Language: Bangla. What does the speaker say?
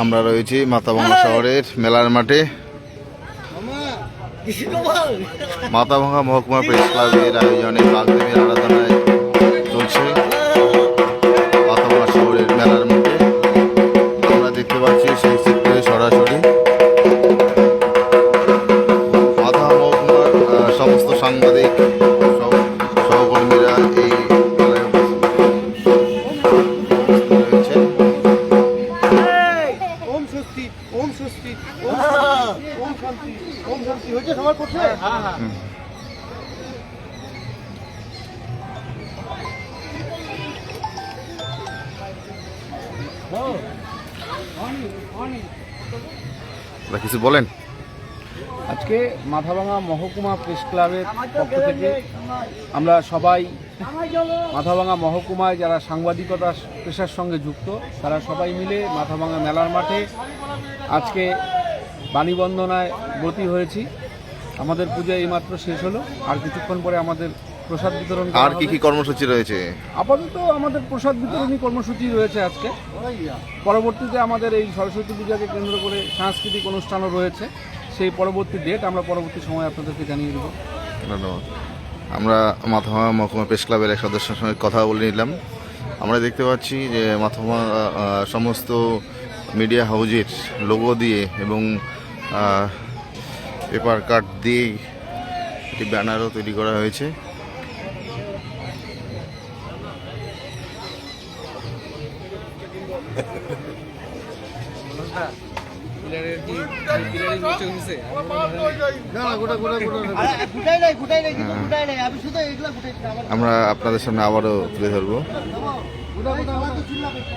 আমরা রয়েছি মাথাভাঙা শহরের মেলার মাঠে। মাথাভাঙা মহকুমা প্রেস ক্লাবের আয়োজনে বাগদেবীর আরাধনায় চলছে মাথাভাঙা শহরের মেলার মাঠে। আমরা দেখতে পাচ্ছি সেই চিত্রে সরাসরি মাথা মহকুমার সমস্ত সাংবাদিক সহকর্মীরা কিছু বলেন। আজকে মাথাভাঙা মহকুমা প্রেস ক্লাবের পক্ষ থেকে আমরা সবাই মাথাভাঙা মহকুমায় যারা সাংবাদিকতা পেশার সঙ্গে যুক্ত, তারা সবাই মিলে মাথাভাঙা মেলার মাঠে আজকে বাণীবন্দনায় ব্রতী হয়েছি। আমাদের পুজো এইমাত্র শেষ হলো। আর কিছুক্ষণ পরে আমাদের প্রসাদ বিতরণ আর কি। কি কর্মসূচি রয়েছে? আপাতত আমাদের প্রসাদ বিতরণী কর্মসূচি রয়েছে আজকে। পরবর্তীতে আমাদের এই সরস্বতী পূজাকে কেন্দ্র করে সাংস্কৃতিক অনুষ্ঠানও রয়েছে। সেই পরবর্তী ডেট আমরা পরবর্তী সময় আপনাদেরকে জানিয়ে দেবো। ধন্যবাদ। আমরা মাথামা মহকুমা প্রেস ক্লাবের এক সদস্যের সঙ্গে কথা বলে নিলাম। আমরা দেখতে পাচ্ছি যে মাথামা সমস্ত মিডিয়া হাউজের লোগো দিয়ে এবং পেপার কার্ড দিয়েই একটি ব্যানারও তৈরি করা হয়েছে। আমার আমরা আপনাদের সামনে আবারও তুলে ধরবো।